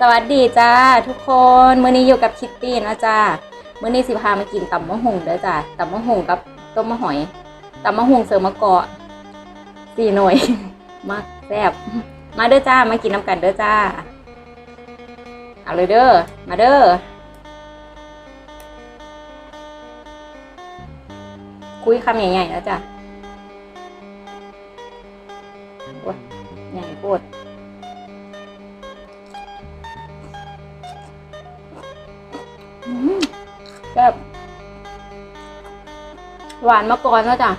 สวัสดีจ้าทุกคนมื้อนี้อยู่กับคิตตี้นะจ้ามื้อนี้สิพามากินตำมะฮุงเด้อจ้าตำมะฮุงกับต้มมะหอยตำมะฮุงเสริมมะกอสี่หน่วยมากแซ่บมาเด้อจ้ามากินน้ำกันเด้อจ้าเอาเลยเด้อมาเด้อคุยคำใหญ่ๆแล้วจ้าโอ้ยใหญ่โคตร แบบหวานมาก่อนแล้วจ้ะ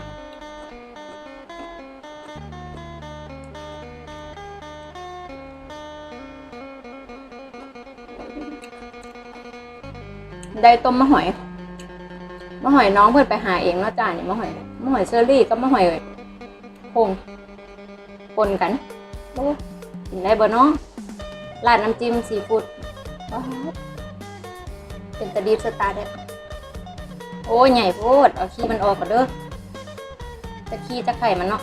ได้ต้มมะหอย มะหอยน้องเพื่อนไปหาเองเนาะจ้านี่มะหอย มะหอยเชอรี่กับมะหอยพงปนกันโอ้กินได้บ่เนาะราดน้ำจิ้มซีฟู้ด เป็นตะดีฟสตาร์ทเลยโอ้ยใหญ่โพดเอาขี้มันออกก่อนเด้อจะขี้จะไข่มันเนาะ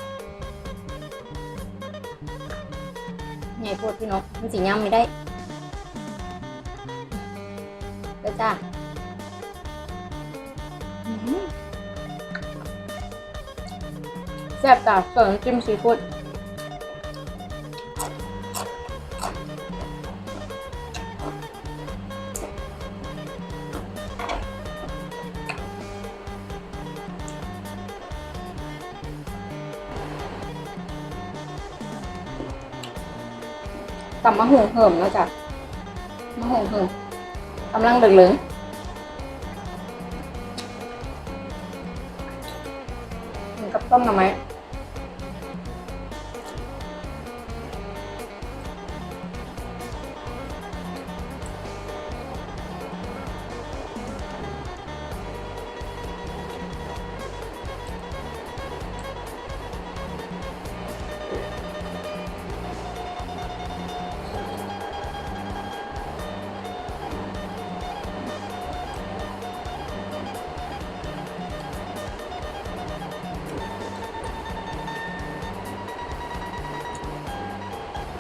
ใหญ่โพดพี่น้องมันสีย่ำไม่ได้เด้อจ้าแซ่บจ้าส่วนจิ้มซีฟู้ด ตำมะฮุงเหิมแล้วจ้ะมะฮุงเหิมกำลังเหลืองๆกินกับต้มหน่อไม้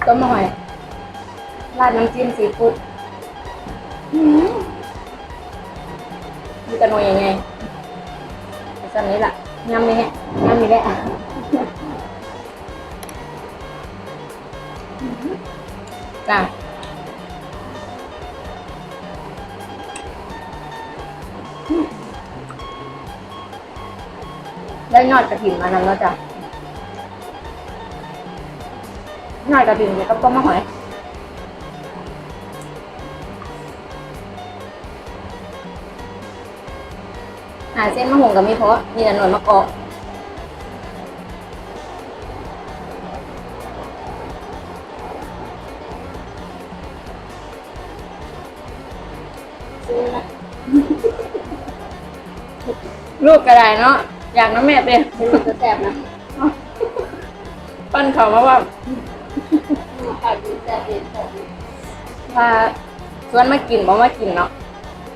ต้มหอย ราดน้ำจิ้มซีฟู้ดมีกระนวยยังไงสันนี้ล่ะยำนี่แฮะยำนี่แหละจ้ะได้ยอดกระถิ่นมานำแล้วจ้ะ น่อยกระดิ่งเดี๋ยวก็ต้มมะหอยหาเส้นมะฮงกับมีเพราะมีแต่หน่วยมะกอกลูกกระไดเนาะอยากน้ำแม่เป็นมันจะแสบนะ ปั้นเขามาว่า ขาดดีแสบดีแสบดีว่าชวนมากินบ่มากินเนาะ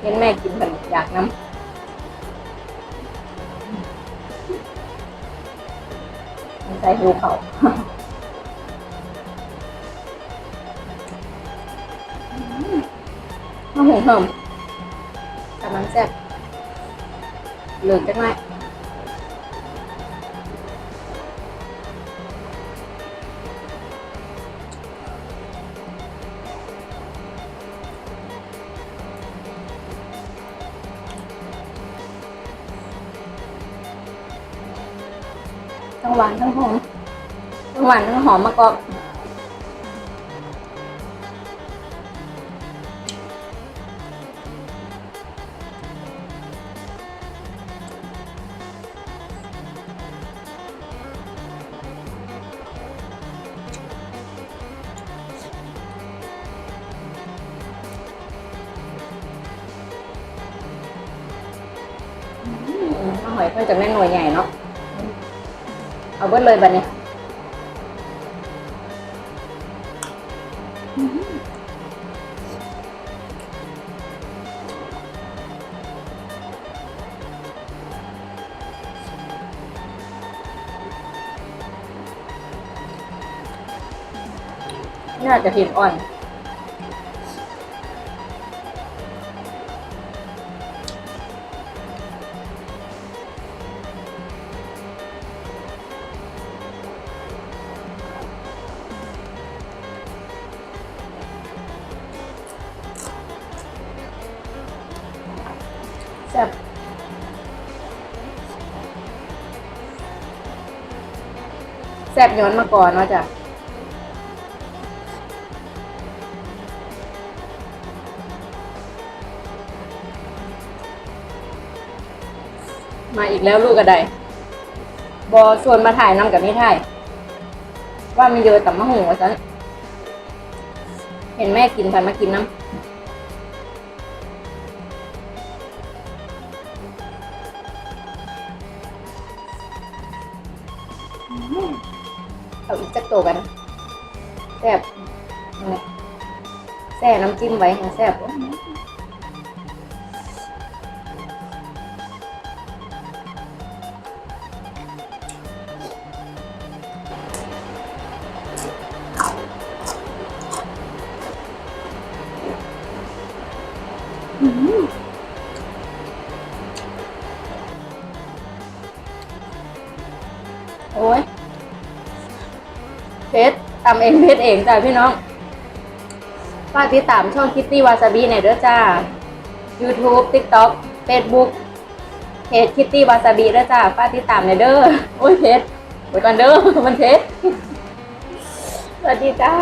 เห็นแม่กินเพิ่นอยากน้ำมันใจหิวเขาวมาหุงเหิมกำลังแซ่บเหลือจังไห ทั้งหวานทั้งหอมทั้งหวานทั้งหอมมากกอืมข้าหอยเพิ่นจะแม่หน่วยใหญ่เนาะ เอาเบิดเลยบัดนี้น่าจะพิมพ์อ่อน ซ่บแซ่บย้อนมาก่อนว่าจ้ะมาอีกแล้วลูกกระไดบอชวนมาถ่ายน้ำกับนี่ถ่าย ว่ามีเยอะแต่มะหูว่าฉัน เห็นแม่กินพันมากินน้ำ เอาอีกจักตัวกันแซ่บนี่แซ่น้ำจิ้มไว้แซ่บ ชรตำเองเพชรเองจ้าพี่น้องฝากติดตามช่องคิตตี้วาซาบิใน่ยเด้อจ้า YouTube TikTok Facebook เพจคิตตี้วาซาบิเด้อจ้าฝากติดตามใน่ยเด้อโอ้ยเพชรไว้ก่อนเด้อมันเพชรสวัสดีจ้า